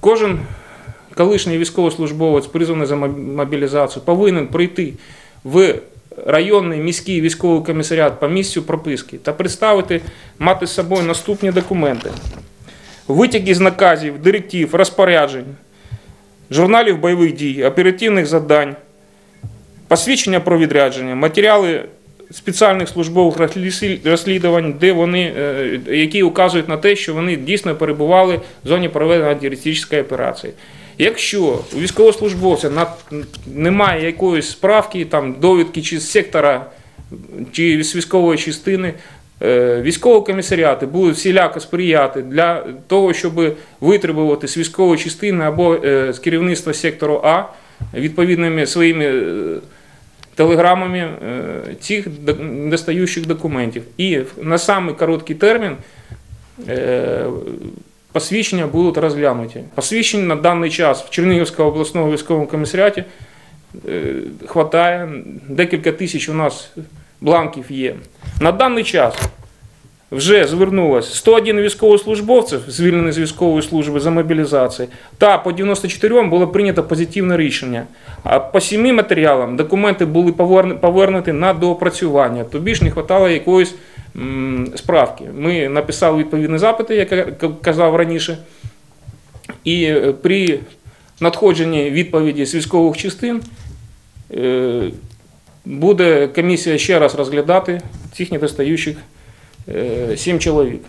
Кожен колишній військовослужбовець, призваний за мобілізацію, повинен прийти в районний міський військовий комісаріат по місцю прописки та представити, мати з собою наступні документи. Витяги з наказів, директив, розпоряджень, журналів бойових дій, оперативних завдань, посвідчення про відрядження, матеріали спеціальних службових розслідувань, де вони, е, які указують на те, що вони дійсно перебували в зоні проведення антитерористичної операції. Якщо у військовослужбовця немає якоїсь справки, там, довідки чи з сектора, чи з військової частини, е, військові комісаріати будуть всіляко сприяти для того, щоб витребувати з військової частини або е, з керівництва сектору А відповідними своїми телеграмами е, цих недостающих документів. І на самий короткий термін е, посвідчення будуть розглянуті. Посвідчень на даний час в Чернігівському обласному військовому комісаріаті е, хватає, декілька тисяч у нас бланків є. На даний час вже звернулось 101 військовослужбовців, звільнених з військової служби за мобілізацію, та по 94 було прийнято позитивне рішення. А по семи матеріалам документи були повернуті на доопрацювання, тобі ж не вистачало якоїсь справки. Ми написали відповідні запити, як я казав раніше, і е, при надходженні відповіді з військових частин е, буде комісія ще раз розглядати цих недостаючих е, сім чоловік.